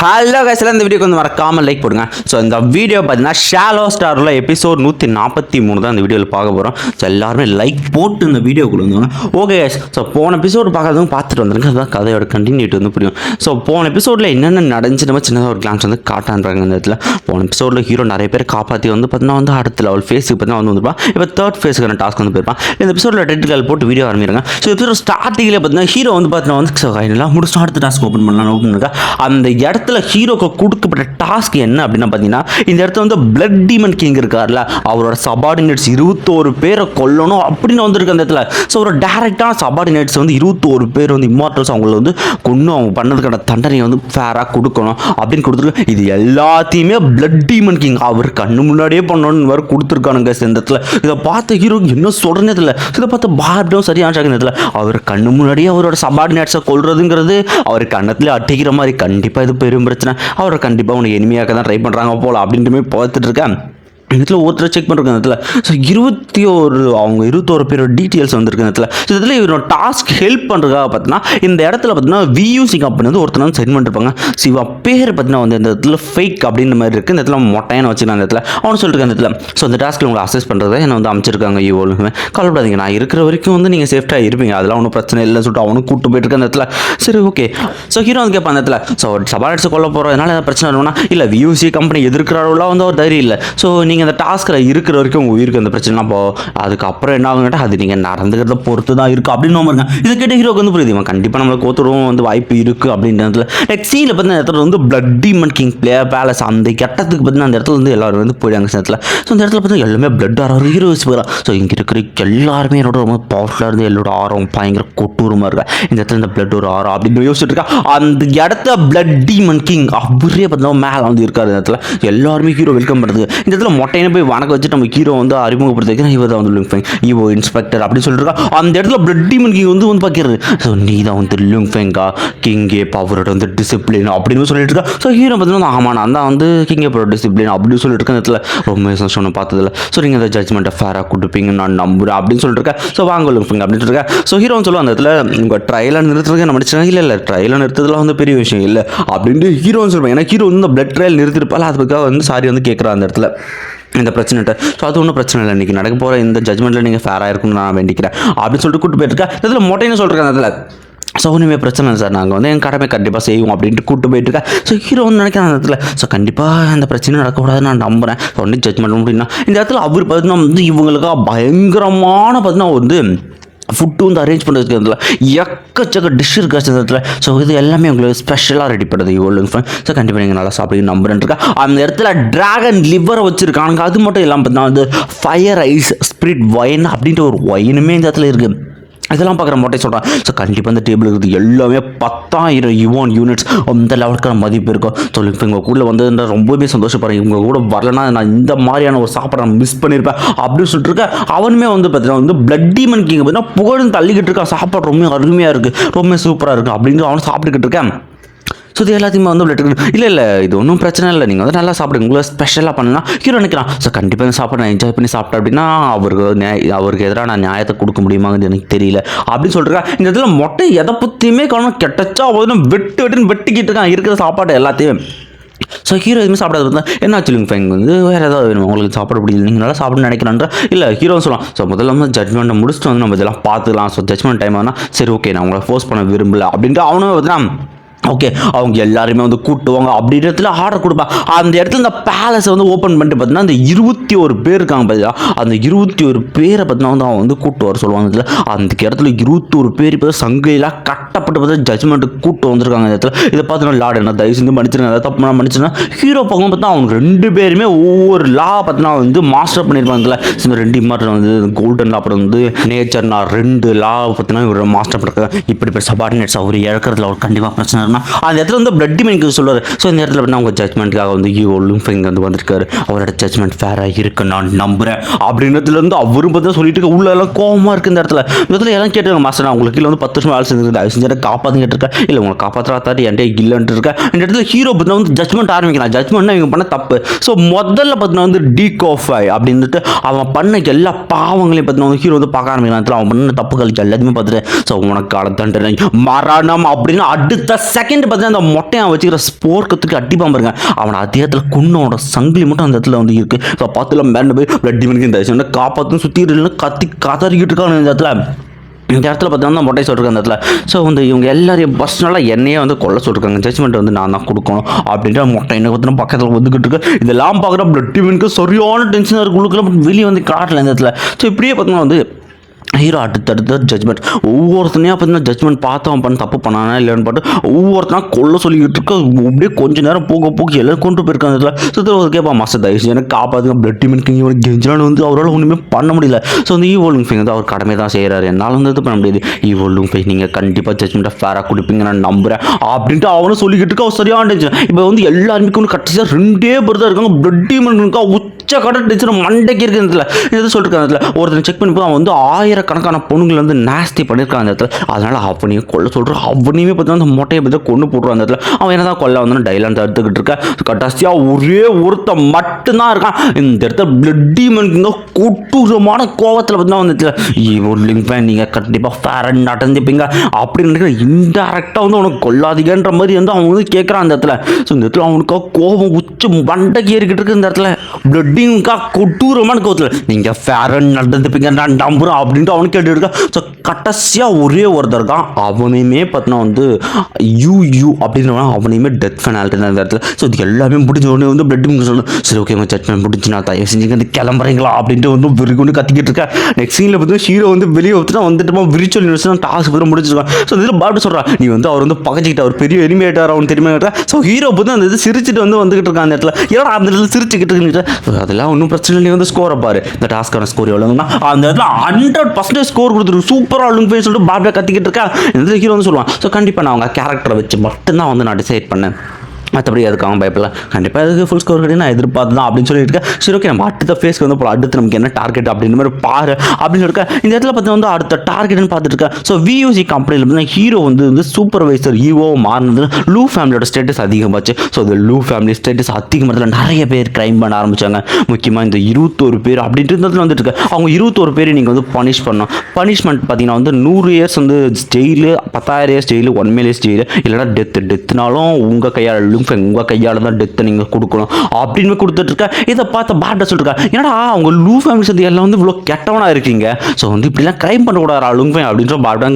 Hello கைஸ்ல இந்த வீடியோக்கு வந்து மறக்காமல் லைக் போடுங்க. ஸோ இந்த வீடியோ பார்த்தீங்கன்னா ஷாலோ ஸ்டாரில் எபிசோட் நூற்றி நாற்பத்தி மூணு தான் இந்த வீடியோவில் பார்க்க போகிறோம் ஸோ எல்லாருமே லைக் போட்டு இந்த வீடியோ கொடுங்க. ஓகே கைஸ் ஸோ போன எபிசோடு பார்க்கறதும் பார்த்துட்டு வந்துருங்க. அதுதான் கதையோட கண்டினியூட்டி வந்து புரியும். ஸோ போன எபிசோடில் என்னென்ன நடந்துச்சு நம்ம சின்னதாக ஒரு கிளான்ஸ் வந்து காட்டான்றாங்க இந்த இடத்துல. போன எபிசோடில் ஹீரோ நிறைய பேர் காப்பாற்றி வந்து பார்த்தீங்கன்னா வந்து அடுத்த லெவல் ஃபேஸுக்கு பார்த்தீங்கன்னா வந்து வந்துருப்பான். இப்போ தேர்ட் ஃபேஸுக்கான டாஸ்க் வந்து போயிருப்பான். இந்த எபிசோடில் ரெட் கால் போட்டு வீடியோ ஆரம்பிக்கிறாங்க. ஸோ எபிசோட் ஸ்டார்டிங்கில் பார்த்தீங்கன்னா ஹீரோ வந்து பார்த்தீங்கன்னா வந்து ஸோ ஃபைனலாக முடிச்சு அடுத்த டாஸ்க் ஓப்பன் பண்ணலாம் ஓப்பன் இருக்கா அந்த இடத்துல ஹீரோக்கு கொடுக்கப்பட்ட டாஸ்க் என்ன அப்படின்னா பார்த்தீங்கன்னா இந்த இடத்துல வந்து பிளட் டீமன் கிங் இருக்கார்ல அவரோட சபார்டினேட்ஸ் இருபத்தோரு பேரை கொல்லணும் அப்படின்னு வந்திருக்கு அந்த இடத்துல. ஸோ ஒரு டேரெக்டான சபார்டினேட்ஸ் வந்து இருபத்தோரு பேர் வந்து இம்மார்டல்ஸ் அவங்கள வந்து கொண்டு அவங்க பண்ணதுக்கான தண்டனையை வந்து ஃபேராக கொடுக்கணும் அப்படின்னு கொடுத்துருக்கு இது எல்லாத்தையுமே பிளட் டீமன் கிங் அவர் கண்ணு முன்னாடியே பண்ணணும்னு வேறு கொடுத்துருக்கானுங்க இந்த இடத்துல. இதை பார்த்த ஹீரோ என்ன சொல்கிறேன்னு தெரியல. இதை பார்த்த பார்டும் சரியான இந்த இடத்துல. அவர் கண்ணு முன்னாடியே அவரோட சபார்டினேட்ஸை கொள்றதுங்கிறது அவர் கண்ணத்தில் அட்டிக்கிற மாதிரி கண்டிப்பாக இது பெரும் பிரச்சனை அவரை கண்டிப்பாக உனக்கு இனிமையாக தான் ட்ரை பண்ணுறாங்க போல் அப்படின்ட்டுமே பார்த்துட்டு இருக்கேன். இடத்துல ஒருத்தர் செக் பண்ணுறது இடத்துல. ஸோ இருபத்தி ஒரு அவங்க இருபத்தோரு பேரோட டீட்டெயில்ஸ் வந்திருக்கு இடத்துல. ஸோ இதில் இவரோட டாஸ்க் ஹெல்ப் பண்ணுறதுக்காக பார்த்தீங்கன்னா இந்த இடத்துல பார்த்தீங்கன்னா வியூசி கம்பெனி வந்து ஒருத்தர் வந்து சென்ட் பண்ணிருப்பாங்க. சிவா பேர் பார்த்தீங்கன்னா வந்து இந்த இடத்துல ஃபேக் அப்படின்ற மாதிரி இருக்குது இந்த இடத்துல மொட்டையான வச்சுக்கலாம் அந்த இடத்துல. அவனு சொல்லிட்டு அந்த இடத்துல. ஸோ இந்த டாஸ்க்கில் உங்களை அசஸ் பண்ணுறதை என்ன வந்து அமைச்சிருக்காங்க இவ்வளோ கவலைப்படாதீங்க. நான் இருக்கிற வரைக்கும் வந்து நீங்கள் சேஃப்டாக இருப்பீங்க. அதெல்லாம் ஒன்றும் பிரச்சனை இல்லைன்னு சொல்லிட்டு அவனும் கூட்டு போயிட்டு இருக்க அந்த இடத்துல. சரி ஓகே ஸோ ஹீரோ வந்து கேட்பான் அந்த இடத்துல. ஸோ சபாலட்ஸ் கொல்ல போகிறதுனால ஏதாவது பிரச்சனை வரும்னா? இல்லை வியூசி கம்பெனி எதிர்க்கிறாரோலாம் வந்து ஒரு தைரியம் இல்லை. ஸோ நீங்கள் நீங்கள் அந்த டாஸ்கில் இருக்கிற வரைக்கும் உங்கள் உயிருக்கு அந்த பிரச்சனை போ அதுக்கப்புறம் என்ன ஆகுங்கட்டா அது நீங்கள் நடந்துக்கிறத பொறுத்து தான் இருக்குது அப்படின்னு பாருங்க இதை கேட்ட ஹீரோக்கு வந்து புரியுது இவன் கண்டிப்பாக நம்மளை கோத்துருவோம் வந்து வாய்ப்பு இருக்குது அப்படின்றதுல நெக்ஸ்ட் சீனில் பார்த்தீங்கன்னா இடத்துல வந்து blood demon king player palace அந்த கட்டத்துக்கு பார்த்தீங்கன்னா அந்த இடத்துல வந்து எல்லாரும் வந்து போயிடுவாங்க இந்த இடத்துல. ஸோ அந்த இடத்துல பார்த்தா எல்லாமே பிளட் ஆரம் ஹீரோஸ் வச்சு போகிறான் ஸோ இங்கே இருக்கிற எல்லாருமே என்னோட ரொம்ப பவர்ஃபுல்லாக இருந்து எல்லாரோட ஆரம் பயங்கர கொட்டூரமாக இருக்கா? இந்த இடத்துல இந்த பிளட் ஒரு ஆரம் அப்படின்னு யோசிச்சுட்டு இருக்கா. அந்த இடத்த பிளட் டீமன் கிங் அவரே பார்த்தீங்கன்னா மேலே வந்து இருக்காரு இந்த இடத்துல. எல்லாருமே ஹீரோ வெல்கம் பண்ணுறது இந்த இடத்துல மொட்டையின போய் வணக்கம் வச்சு நம்ம ஹீரோ வந்து அறிமுகப்படுத்திக்கிறேன் இவர் தான் வந்து லுங் ஃபேங் இவோ இன்ஸ்பெக்டர் அப்படின்னு சொல்லிருக்கா. அந்த இடத்துல பிளட் டீமன் கிங் வந்து வந்து பார்க்கிறது ஸோ நீ தான் வந்து லுங் ஃபேங்கா கிங்கே பவரோட வந்து டிசிப்ளின் அப்படின்னு சொல்லிட்டு இருக்கா. ஸோ ஹீரோ பார்த்தீங்கன்னா ஆமா நான் தான் வந்து கிங்கே பவரோட டிசிப்ளின் அப்படின்னு சொல்லிட்டு இருக்கேன் இடத்துல ரொம்ப சொன்ன பார்த்ததில்ல ஸோ நீங்கள் அந்த ஜட்மெண்ட்டை ஃபேராக கொடுப்பீங்க. நான் நம்புறேன் அப்படின்னு சொல்லிட்டு இருக்கேன் ஸோ வாங்க லுங் ஃபேங் அப்படின்னு இருக்கேன் ஸோ ஹீரோன்னு சொல்லுவோம் அந்த இடத்துல உங்கள் ட்ரையலாக நிறுத்துறதுக்கு நம்ம நினச்சிருக்காங்க இல்லை இல்லை. ட்ரையலாக நிறுத்ததுலாம் வந்து பெரிய விஷயம் இல்லை. அப்படின்ட்டு ஹீரோன்னு சொல்லுவேன் ஏன்னா ஹீரோ வந்து பிளட் ட்ரையல் நிறுத்திருப்பால அதுக்காக வந்து சாரி வந்து கேட்குறா அந்த இடத்துல. இந்த பிரச்சனைட்ட ஸோ அது ஒன்றும் பிரச்சனை இல்லை. இன்றைக்கி நடக்க போகிற இந்த ஜட்மெண்ட்டில் நீங்கள் ஃபேராக இருக்கும்னு நான் வேண்டிக்கிறேன். அப்படின்னு சொல்லிட்டு கூட்டு போயிருக்கேன் இதில் மொட்டைன்னு சொல்கிறேன் அதில். ஸோ ஒன்றுமே பிரச்சனை இல்லை சார். நாங்கள் வந்து என் கடமை கண்டிப்பாக செய்வோம் அப்படின்ட்டு கூட்டு போயிட்டு ஸோ ஹீரோ வந்து நினைக்கிறேன் அந்த இடத்துல. ஸோ கண்டிப்பாக அந்த பிரச்சனை நடக்கக்கூடாதுன்னு நான் நம்புகிறேன் ஒன்றும் ஜட்மெண்ட் அப்படின்னா. இந்த இடத்துல அவர் பார்த்தீங்கன்னா வந்து இவங்களுக்காக பயங்கரமான பார்த்தீங்கன்னா வந்து ஃபுட்டு வந்து அரேஞ்ச் பண்ணுறதுக்கு இடத்துல எக்கச்சக்க டிஷ் இருக்கா இந்த இடத்துல ஸோ இது எல்லாமே உங்களுக்கு ஸ்பெஷலாக ரெடி பண்ணுறது இவ்வளோ ஃபன் ஸோ கண்டிப்பாக நீங்கள் நல்லா சாப்பிடுங்க நம்புறேன் இருக்கா அந்த இடத்துல ட்ராகன் லிவரை வச்சுருக்காங்க அது மட்டும் இல்லாமல் பார்த்தீங்கன்னா வந்து ஃபயர் ஐஸ் ஸ்பிரிட் ஒயின் அப்படின்ட்டு ஒரு ஒயினுமே இந்த இடத்துல இருக்குது இதெல்லாம் பார்க்குற மொட்டை சொல்கிறேன் ஸோ கண்டிப்பாக இந்த டேபிள் இருக்குது எல்லாமே பத்தாயிரம் யுவான் யூனிட்ஸ் அந்த லெவலுக்கான மதிப்பு இருக்கும். ஸோ இப்போ இவங்க கூட வந்து ரொம்பவே சந்தோஷப்படுறேன். இவங்க கூட வரலன்னா நான் இந்த மாதிரியான ஒரு சாப்பாடை நான் மிஸ் பண்ணியிருப்பேன் அப்படின்னு சொல்லிட்டு இருக்கேன் அவனுமே வந்து பார்த்தீங்கன்னா வந்து பிளட் டீமன் கிங் பார்த்தீங்கன்னா புகழ்ந்து தள்ளிக்கிட்டு இருக்கான். சாப்பாடு ரொம்ப அருமையாக இருக்குது ரொம்ப சூப்பராக இருக்குது அப்படின்னு அவன் சாப்பிட்டுக்கிட்டு இருக்கேன். ஸோ இது எல்லாத்தையுமே வந்து பிளட் இல்லை இல்லை இது ஒன்றும் பிரச்சனை இல்லை. நீங்கள் வந்து நல்லா சாப்பிடுங்க. உங்களை ஸ்பெஷலாக பண்ணலாம் ஹீரோ நினைக்கிறான் ஸோ கண்டிப்பாக இந்த சாப்பாடு. நான் என்ஜாய் பண்ணி சாப்பிட்டேன். அப்படின்னா அவருக்கு நியாய அவருக்கு எதிராக நான் நியாயத்தை கொடுக்க முடியுமாங்கிறது எனக்கு தெரியல. அப்படின்னு சொல்லிட்டு இந்த இடத்துல மொட்டை எதை பற்றியுமே கவனம் கெட்டச்சா வந்து வெட்டு வெட்டுன்னு வெட்டிக்கிட்டு இருக்கான். இருக்கிற சாப்பாடு எல்லாத்தையும். ஸோ ஹீரோ எதுவுமே சாப்பிடாது பார்த்தா என்ன ஆச்சுங்க ஃபைன் வந்து வேறு ஏதாவது வேணும்? உங்களுக்கு சாப்பிட பிடிக்கல. நீங்கள் நல்லா சாப்பிடணும்னு நினைக்கிறான்ற? இல்லை ஹீரோ சொல்லலாம் ஸோ முதல்ல வந்து ஜட்மெண்ட்டை முடிச்சுட்டு வந்து நம்ம இதெல்லாம் பார்த்துக்கலாம். ஸோ ஜட்மெண்ட் டைம் ஆனால் சரி ஓகே நான் உங்களை ஃபோர்ஸ் பண்ண விரும்பல. அப்படின்ட்டு அவனும் பார்த்தீங்கன்னா ஓகே அவங்க எல்லாருமே வந்து கூட்டுவாங்க. இடத்துல ஆர்டர் கொடுப்பாங்க. அந்த இடத்துல இந்த பேலஸை வந்து ஓப்பன் பண்ணிட்டு பார்த்தீங்கன்னா அந்த இருபத்தி ஒரு பேர் இருக்காங்க பார்த்தீங்களா அந்த இருபத்தி ஒரு பேரை பார்த்தீங்கன்னா வந்து அவன் வந்து கூட்டு வர சொல்லுவாங்க இதில். அந்த இடத்துல இருபத்தொரு பேர் இப்போ சங்கையெல்லாம் கட்டப்பட்டு பார்த்தா ஜட்மெண்ட்டுக்கு கூட்டு வந்திருக்காங்க இந்த இடத்துல. இதை பார்த்தீங்கன்னா லார்டு என்ன தயவு செஞ்சு மன்னிச்சிருங்க அதை தப்பு நான் ஹீரோ பக்கம் பார்த்தா அவங்க ரெண்டு பேருமே ஒவ்வொரு லா பார்த்தீங்கன்னா வந்து மாஸ்டர் பண்ணியிருப்பாங்க இதில். இந்த ரெண்டு மாதிரி வந்து கோல்டன் லா அப்புறம் வந்து நேச்சர்னா ரெண்டு லா பார்த்தீங்கன்னா இவர் மாஸ்டர் பண்ணிருக்காங்க இப்படி பேர் சபார்டினேட்ஸ் அவர் இழக்கிறதுல அவர் கண்டிப்பாக பிரச்சனை சொன்னால் அந்த இடத்துல வந்து பிளட் டிமெனிக்கு சொல்லுவார். ஸோ இந்த இடத்துல வந்து அவங்க ஜட்மெண்ட்டுக்காக வந்து யூ லுஃபிங் வந்து வந்திருக்காரு. அவரோட ஜட்மெண்ட் ஃபேராக இருக்கு நான் நம்புறேன். அப்படின்றதுல இருந்து அவரும் பார்த்தா சொல்லிட்டு இருக்க உள்ள எல்லாம் கோவமாக இருக்குது இந்த இடத்துல. இந்த இடத்துல எல்லாம் கேட்டுருங்க மாஸ்டர் நான் உங்களுக்கு கீழே வந்து பத்து வருஷம் வேலை செஞ்சுருக்கேன். தயவு செஞ்சு காப்பாற்று கேட்டிருக்கேன். இல்லை உங்களை காப்பாற்றாத்தாரு என்கிட்ட இல்லைன்ட்டு இருக்கேன் இந்த இடத்துல ஹீரோ பார்த்தா வந்து ஜட்மெண்ட் ஆரம்பிக்கிறான் ஜட்மெண்ட்னா இவங்க பண்ண தப்பு. ஸோ முதல்ல பார்த்தீங்கன்னா வந்து டி கோஃபை அப்படின்ட்டு அவன் பண்ண எல்லா பாவங்களையும் பார்த்தீங்கன்னா வந்து ஹீரோ வந்து பார்க்க ஆரம்பிக்கிறான் அவன் பண்ண தப்புகள் எல்லாத்தையுமே பார்த்துட்டு ஸோ உனக்கு தண்டனை மரணம் அப்படின்னு அடுத்த செகண்ட் செகண்ட் பார்த்தீங்கன்னா அந்த மொட்டையை வச்சுக்கிற ஸ்போர்க்கத்துக்கு அடிப்பான் பாருங்க அவனை அதே இடத்துல குன்னோட சங்கிலி மட்டும் அந்த இடத்துல வந்து இருக்கு. ஸோ பார்த்துல மேலே போய் பிளட் டிமனுக்கு இந்த விஷயம் காப்பாற்றும் சுற்றி கத்தி கதறிக்கிட்டு இருக்கான் இந்த இடத்துல. இந்த இடத்துல பார்த்தீங்கன்னா மொட்டை சொல்லிருக்காங்க அந்த இடத்துல. ஸோ வந்து இவங்க எல்லாரையும் பர்சனலாக என்னையே வந்து கொல்ல சொல்லிருக்காங்க. ஜட்மெண்ட் வந்து நான் தான் கொடுக்கணும் அப்படின்ற மொட்டை என்ன பார்த்தீங்கன்னா பக்கத்தில் வந்துக்கிட்டு இருக்கு. இதெல்லாம் பார்க்குற பிளட் மீனுக்கு சரியான டென்ஷனாக இருக்கு. உள்ளுக்குள்ள வெளியே வந்து காட்டல இந்த இடத்துல. ஸோ இப்படியே பார்த்தீங்கன்னா வந்து ஹீரோ அடுத்தடுத்த ஜட்மெண்ட் ஒவ்வொருத்தனையாக பார்த்தீங்கன்னா ஜட்மெண்ட் பார்த்தவன் பண்ண தப்பு பண்ணானா இல்லைன்னு பார்த்து ஒவ்வொருத்தனா கொல்ல சொல்லிக்கிட்டு இருக்க. அப்படியே கொஞ்ச நேரம் போக போக எல்லாரும் கொண்டு போயிருக்காங்க இதில் ஸோ கேட்பா மாஸ்டர் தயவுசெய்து எனக்கு காப்பாற்றுங்க பிளட் டீமனுக்கு இவன் கெஞ்சினாலும் வந்து அவரால் ஒன்றுமே பண்ண முடியல. ஸோ வந்து ஈவோலிங் ஃபைன் வந்து அவர் கடமை தான் செய்கிறாரு என்னால் வந்து இது பண்ண முடியாது. ஈவோலிங் ஃபைன் நீங்கள் கண்டிப்பாக ஜட்மெண்ட்டை ஃபேராக கொடுப்பீங்க. நான் நம்புகிறேன் அப்படின்ட்டு அவனும் சொல்லிக்கிட்டு இருக்க. அவர் சரியான இப்போ வந்து எல்லாருமே வந்து கடைசியாக ரெண்டே பேர் தான் இருக்காங்க. பிளட் டீமனுக்கா பிச்சை கடை டென்ஷன் மண்டைக்கு இருக்கு இந்த இடத்துல. இது சொல்லிருக்காங்க இடத்துல. ஒருத்தன் செக் பண்ணி அவன் வந்து ஆயிரக்கணக்கான பொண்ணுங்களை வந்து நாஸ்தி பண்ணியிருக்கான் அந்த இடத்துல. அதனால அவனையும் கொல்ல சொல்கிறான் அவனையுமே பார்த்தா அந்த மொட்டையை பற்றி கொண்டு போடுறான் அந்த இடத்துல. அவன் என்னதான் கொல்ல வந்து டைலாண்ட் எடுத்துக்கிட்டு இருக்க? கடைசியாக ஒரே ஒருத்தன் மட்டும்தான் இருக்கான். இந்த இடத்துல பிளட்டி மனுக்கு கொட்டூரமான கோவத்தில் பார்த்தா வந்து இடத்துல. ஒரு லிங்க் பேன் நீங்கள் கண்டிப்பாக ஃபேரன் அடைஞ்சிப்பீங்க அப்படின்னு இன்டெரக்டாக வந்து உனக்கு கொல்லாதீங்கன்ற மாதிரி வந்து அவன் வந்து கேட்குறான் அந்த இடத்துல. ஸோ இந்த இடத்துல அவனுக்காக கோபம் உச்ச மண்டைக்கு ஏறிக்கிட்டு இருக்கு இந்த இடத்துல. பிளட்டிங்கா கொட்டூரமான கோவத்தில் நீங்கள் ஃபேரன் நடந்துப்பீங்க நான் நம்புறேன் அப்படின்ட்டு அவனு கேட்டுருக்கான் ஸோ கடைசியாக ஒரே ஒருத்தர் தான் அவனையுமே பார்த்தினா வந்து யூ யூ அப்படின்னு அவனையுமே டெத் ஃபெனால்ட்டி இந்த இடத்துல. ஸோ இது எல்லாமே முடிஞ்ச உடனே வந்து பிளட் சொல்லணும் சரி ஓகே உங்கள் ஜட்மெண்ட் முடிஞ்சு நான் தயவு செஞ்சு வந்து கிளம்புறீங்களா? அப்படின்ட்டு வந்து விரிக்கொண்டு கத்திக்கிட்டு இருக்கேன் நெக்ஸ்ட் சீனில் பார்த்தீங்கன்னா ஹீரோ வந்து வெளியே வந்துட்டு வந்துட்டுமா விரிச்சுவல் யூனிவர்ஸ் டாஸ்க் பற்றி முடிச்சிருக்கான் ஸோ இதில் பாட்டு சொல்கிறான் நீ வந்து அவர் வந்து பகச்சிக்கிட்ட அவர் பெரிய எலிமினேட்டர் அவன் தெரியுமா ஸோ ஹீரோ வந்து அந்த இது சிரிச்சிட்டு வந்து வந்துகிட்டு இருக்கான் அந்த இடத்துல. ஏன்னா அந்த இடத்துல சிரிச்சுக்கிட்டு இருக்கு அதெல்லாம் ஒன்றும் பிரச்சனை இல்லை வந்து ஸ்கோரை பாரு. இந்த டாஸ்க்கான ஸ்கோர் எவ்வளோங்கன்னா அந்த இடத்துல ஹண்ட்ரட் பர்சன்டேஜ் ஸ்கோர் கொடுத்துருக்கு சூப்பராக ஆளுங்க போய் சொல்லிட்டு பாபியா கத்திக்கிட்டு இருக்கா? இந்த ஹீரோ வந்து சொல்லுவான். ஸோ கண்டிப்பாக நான் அவங்க கேரக்டரை வச்சு மட்டும்தான் வந்து நான் டிசைட் பண்ணேன். மற்றபடி அதுக்கு அவன் பயப்படல. கண்டிப்பாக அதுக்கு ஃபுல் ஸ்கோர் கிடையாது நான் எதிர்பார்த்து தான் அப்படின்னு சொல்லிட்டு இருக்கேன். சரி ஓகே நம்ம அடுத்த ஃபேஸ்க்கு வந்து போல அடுத்து நமக்கு என்ன டார்கெட் அப்படின்ற மாதிரி பாரு. அப்படின்னு சொல்லியிருக்கேன் இந்த இடத்துல பார்த்து வந்து அடுத்த டார்கெட்னு பார்த்துட்டு இருக்கேன். ஸோ வியூசி கம்பெனியில் பார்த்தீங்கன்னா ஹீரோ வந்து வந்து சூப்பர்வைசர் ஈவோ மாறினது லூ ஃபேமிலியோட ஸ்டேட்டஸ் அதிகமாச்சு. ஸோ இந்த லூ ஃபேமிலி ஸ்டேட்டஸ் அதிகமாக நிறைய பேர் கிரைம் பண்ண ஆரம்பித்தாங்க முக்கியமாக இந்த இருபத்தோரு பேர் அப்படின்ட்டு இருந்ததுல வந்துட்டு இருக்கு அவங்க இருபத்தோரு பேர் நீங்கள் வந்து பனிஷ் பண்ணணும். பனிஷ்மெண்ட் பார்த்தீங்கன்னா வந்து நூறு இயர்ஸ் வந்து ஜெயிலு பத்தாயிரம் years jail one mil years jail இல்லைனா டெத்து டெத்துனாலும் உங்கள் கையால் லும்ஃபெங் உங்கள் கையால் தான் டெத்தை நீங்கள் கொடுக்கணும் அப்படின்னு கொடுத்துட்ருக்கேன் இதை பார்த்து பாட்ட சொல்லிருக்கா ஏன்னா அவங்க லூ ஃபேமிலி சதி எல்லாம் வந்து இவ்வளோ கெட்டவனாக இருக்கீங்க? ஸோ வந்து இப்படிலாம் க்ரைம் பண்ணக்கூடாது லும்ஃபெங் அப்படின்ற பாட்டா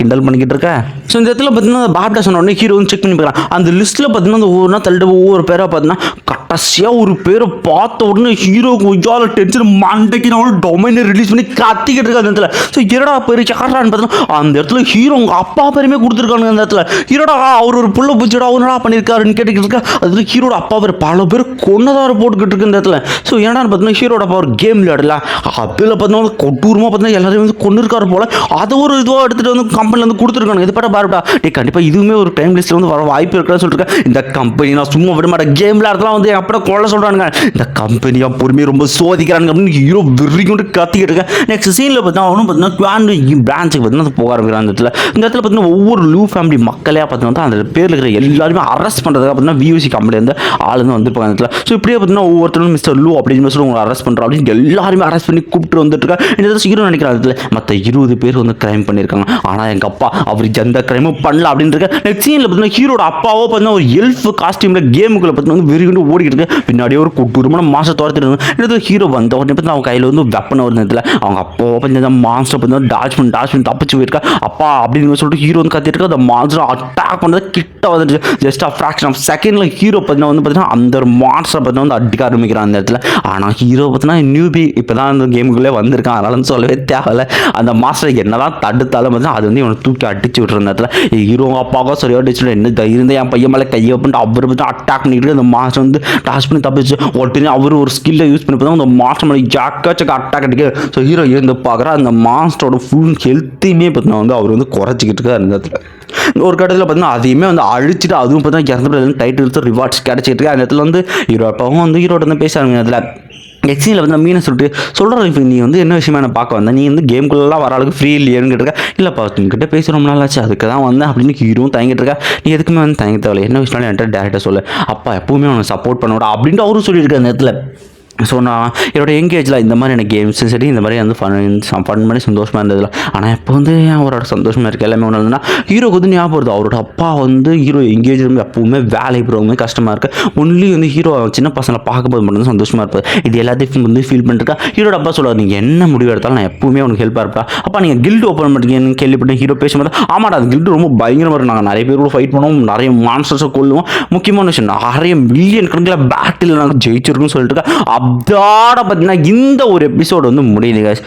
கிண்டல் பண்ணிக்கிட்டு இருக்கேன் ஸோ இந்த இடத்துல பார்த்தீங்கன்னா பாப்டா சொன்ன ஹீரோ வந்து செக் பண்ணி பார்க்கலாம் அந்த லிஸ்ட்டில் பார்த்தீங்கன்னா அந்த ஒவ்வொரு நாள் தள்ளிட்டு ஒவ்வொரு பேராக பார்த்தீங்கன்னா கடைசியாக ஒரு பேரை பார்த்த உடனே ஹீரோக்கு உஜால டென்ஷன் மண்டைக்கு நான் டொமைனை ரிலீஸ் பண்ணி கத்திக்கிட்டு இருக்கா அந்த இடத்துல. ஸோ இரடா பேர் யாரான்னு பார்த்தீங்கன்னா அந்த இடத்துல ஹீரோ உங்கள் அப்பா பேருமே கொடுத்துருக்காங்க அந்த இடத்துல. இரடா அவர் ஒரு புள்ள பூச்சிடா அவனடா பண்ணியிருக்காருன்னு அடிக்கிட்டு இருக்கா? அது ஹீரோட அப்பா பேர் பல பேர் கொன்னதார போட்டுக்கிட்டு இருக்கு இந்த இடத்துல. ஸோ ஏன்னா பார்த்தீங்கன்னா ஹீரோட அப்பா ஒரு கேம் விளையாடல? அப்பில் பார்த்தீங்கன்னா கொட்டூரமாக பார்த்தீங்கன்னா எல்லாரையும் வந்து கொண்டு இருக்காரு போல. அதை ஒரு இதுவாக எடுத்துகிட்டு வந்து கம்பெனியில் வந்து கொடுத்துருக்காங்க இது பாட்டா பாருடா டே கண்டிப்பாக இதுவுமே ஒரு டைம் லிஸ்ட்டில் வந்து வர வாய்ப்பு இருக்கிறதா சொல்லிருக்கேன் இந்த கம்பெனி நான் சும்மா விட மாட்டேன். கேம் விளையாடலாம் வந்து அப்பட கொள்ள சொல்கிறானுங்க இந்த கம்பெனியாக பொறுமையை ரொம்ப சோதிக்கிறானுங்க அப்படின்னு ஹீரோ வெறி கொண்டு கத்திக்கிட்டு இருக்கேன் நெக்ஸ்ட் சீனில் பார்த்தீங்கன்னா அவனும் பார்த்தீங்கன்னா குவாண்டு பிரான்ச்சுக்கு பார்த்தீங்கன்னா போக ஆரம்பிக்கிறான் அந்த இடத்துல. இந்த இடத்துல பார்த்தீங்கன்னா ஒவ்வொரு லூ ஃபேமிலி மக்களே பார்த்தீங்கன்னா அந்த பேரில் இருக்கிற எல்லாருமே அரெஸ்ட் பண்ணுறதுக்காக பார்த்தீங்கன்னா வியூசி கம்பெனி வந்து ஆள் வந்து வந்திருப்பாங்க இடத்துல. ஸோ இப்படியே பார்த்தீங்கன்னா ஒவ்வொருத்தரும் மிஸ்டர் லூ அப்படின்னு சொல்லி உங்களை அரெஸ்ட் பண்ணுறோம் அப்படின்னு எல்லாருமே அரெஸ்ட் பண்ணி கூப்பிட்டு வந்துட்டு இந்த சீக்கிரம் ஹீரோ நினைக்கிற இடத்துல. மற்ற இருபது பேர் வந்து கிரைம் பண்ணியிருக்காங்க. ஆனால் எங்கள் அப்பா அவர் எந்த கிரைமும் பண்ணல அப்படின்னு இருக்க. நெக்ஸ்ட் சீனில் பார்த்தீங்கன்னா ஹீரோட அப்பாவோ பார்த்தீங்கன்னா ஒரு எல்ஃப் காஸ்டியூமில் கேமுக்குள்ள பார்த்தீங்கன்னா வந்து வெறி ஓடிக்கிட்டு இருக்கு. பின்னாடியே ஒரு கொட்டூரமான மாசம் துரத்துட்டு இருந்தது ஹீரோ வந்த உடனே பார்த்தீங்க அவங்க கையில் வந்து வெப்பன் வருது இடத்துல. அவங்க அப்பாவோ பார்த்தீங்கன்னா மாஸ்டர் பார்த்தீங்கன்னா டாச் பண்ணி டாச் பண்ணி தப்பிச்சு போயிருக்கா. அப்பா அப்படின்னு சொல்லிட்டு ஹீரோ வந்து கத்திட்டு அந்த மாஸ்டர் அட்டாக் பண்ணது கிட்ட வந்துட்டு ஜஸ்ட் ஆஃப் ஃப்ராக்ஷன் ஆஃப் செகண்டில் ஹீரோ பார்த்தீங்கன்னா வந்து பார்த்தீங்கன்னா அந்த மாஸ்டரை பார்த்தீங்கன்னா வந்து அடிக்க ஆரம்பிக்கிறான் அந்த இடத்துல. ஆனால் ஹீரோ பார்த்தீங்கன்னா நியூபி இப்போ தான் அந்த கேமுக்குள்ளே வந்திருக்கான். அதனால சொல்லவே தேவையில்ல. அந்த மாஸ்டர் என்னதான் தடுத்தாலும் பார்த்தீங்கன்னா அது வந்து இவனை தூக்கி அடிச்சு விட்டுற இடத்துல. ஹீரோ அப்பாவுக்கோ சரியா அடிச்சு என்ன தைரியம் என் பையன் மேலே கையை பண்ணிட்டு அவர் பார்த்து அட்டாக் பண்ணிட்டு அந்த மாஸ்டர் வந்து டாஸ் பண்ணி தப்பிச்சு உடனே அவர் ஒரு ஸ்கில்லை யூஸ் பண்ணி பார்த்தா அந்த மாஸ்டர் மேலே ஜாக்காச்சுக்கு அட்டாக் அடிக்க. ஸோ ஹீரோ இருந்து பார்க்குற அந்த மாஸ்டரோட ஃபுல் ஹெல்த்தையுமே பார்த்தீங்கன்னா வந்து அவர் வந்து குறைச்சிக்கிட்டு இருக்கார் அந்த இடத்துல. ஒரு கட்டத்தில் பார்த்தீங்கன்னா அதையுமே வந்து அழிச்சிட்டு அதுவும் பார்த்தீங்கன்னா இறந்து டைட்டில் எடுத்து ரிவார்ட்ஸ் கிடச்சிட்டு இருக்கு. அந்த இடத்துல வந்து ஹீரோ அப்பாவும் வந்து ஈரோடு வந்து பேசுறாங்க அதில் எக்ஸினில் வந்து மீனை சொல்லிட்டு சொல்கிற இப்போ நீ வந்து என்ன விஷயமா நான் பார்க்க வந்தேன் நீ வந்து கேம்குள்ளெல்லாம் வர அளவுக்கு ஃப்ரீ இல்லையான்னு கேட்டிருக்க. இல்லைப்பா உங்ககிட்ட பேசி ரொம்ப நாள் ஆச்சு அதுக்கு தான் வந்தேன் அப்படின்னு ஹீரோவும் தயங்கிட்டு இருக்கா. நீ எதுக்குமே வந்து தயங்க தேவையில்ல. என்ன விஷயம்னாலும் என்கிட்ட டேரக்டாக சொல்லு. அப்பா எப்பவுமே அவனை சப்போர்ட் பண்ண விட அப்படின்ட்டு அவரும் சொல்லியிருக்காரு அந்த இடத்துல. ஸோ நான் என்னோட எங்கேஜில் இந்த மாதிரியான கேம்ஸும் சரி இந்த மாதிரி வந்து ஃபன் ஃபன் பண்ணி சந்தோஷமாக இருந்ததில்ல ஆனால் இப்போ வந்து அவரோட சந்தோஷமாக இருக்குது எல்லாமே ஒன்று இருந்ததுன்னா ஹீரோக்கு வந்து ஞாபகம் வருது. அவரோட அப்பா வந்து ஹீரோ எங்கேஜ் இருந்து எப்பவுமே வேலை போகிறவங்க கஷ்டமாக இருக்குது ஒன்லி வந்து ஹீரோ சின்ன பசங்களை பார்க்கும்போது மட்டும் சந்தோஷமாக இருப்பார். இது எல்லாத்தையும் வந்து ஃபீல் பண்ணிருக்கா? ஹீரோட அப்பா சொல்லுவார் நீங்கள் என்ன முடிவு எடுத்தாலும் நான் எப்பவுமே உனக்கு ஹெல்ப்பாக இருப்பா அப்பா நீங்கள் கில்டு ஓப்பன் பண்ணுறீங்கன்னு கேள்விப்பட்டேன் ஹீரோ பேசும்போது ஆமாடா அது கில்டு ரொம்ப பயங்கரமாக இருக்கும். நாங்கள் நிறைய பேர் கூட ஃபைட் பண்ணுவோம். நிறைய மான்ஸ்டர்ஸை கொள்ளுவோம் முக்கியமான விஷயம் நிறைய மில்லியன் கணக்கில் பேட்டில் நாங்கள் ஜெயிச்சிருக்கோம்னு சொல்லிட்டு இருக்கா. அதோட பார்த்தீங்கன்னா இந்த ஒரு எபிசோடு வந்து முடியுது guys.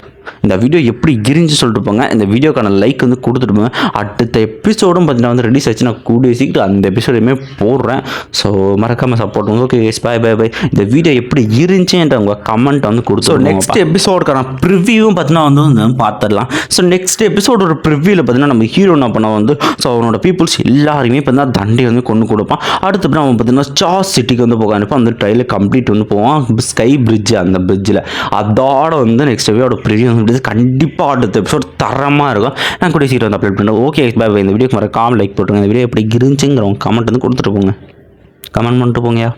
இந்த வீடியோ எப்படி இருந்துச்சு சொல்லிட்டு போங்க. இந்த வீடியோக்கான லைக் வந்து கொடுத்துட்டு போங்க. அடுத்த எபிசோடும் பார்த்தீங்கன்னா வந்து ரிலீஸ் ஆச்சு நான் கூடிய சீக்கிரம் அந்த எபிசோடையுமே போடுறேன். ஸோ மறக்காமல் சப்போர்ட் பண்ணுங்க ஓகே பை பை பை இந்த வீடியோ எப்படி இருந்துச்சுன்ற உங்கள் கமெண்ட் வந்து கொடுத்து நெக்ஸ்ட் எபிசோடுக்கான ப்ரிவியூவும் பார்த்தீங்கன்னா வந்து வந்து பார்த்துடலாம் ஸோ நெக்ஸ்ட் எபிசோடோட ப்ரிவியூவில் பார்த்தீங்கன்னா நம்ம ஹீரோ என்ன பண்ண வந்து ஸோ அவனோட பீப்புள்ஸ் எல்லாருமே பார்த்தீங்கன்னா தண்டி வந்து கொண்டு கொடுப்பான். அடுத்து அவன் பார்த்தீங்கன்னா சாஸ் சிட்டிக்கு வந்து போக அனுப்பான் அந்த ட்ரையில் கம்ப்ளீட் வந்து போவான். ஸ்கை பிரிட்ஜ் அந்த பிரிட்ஜில் அதோட வந்து நெக்ஸ்ட் எபிசோட ப்ரிவியூ வந்து கண்டிப்பாக அடுத்த எபிசோட் தரமாக இருக்கும். நான் கூட சீக்கிரம் வந்து அப்லோட் பண்ணுறேன் ஓகே பை இந்த வீடியோக்கு மறக்காம லைக் போட்டுருங்க. இந்த வீடியோ எப்படி இருந்துச்சுங்கிறவங்க கமெண்ட் வந்து கொடுத்துட்டு போங்க. கமெண்ட் பண்ணிட்டு போங்கயா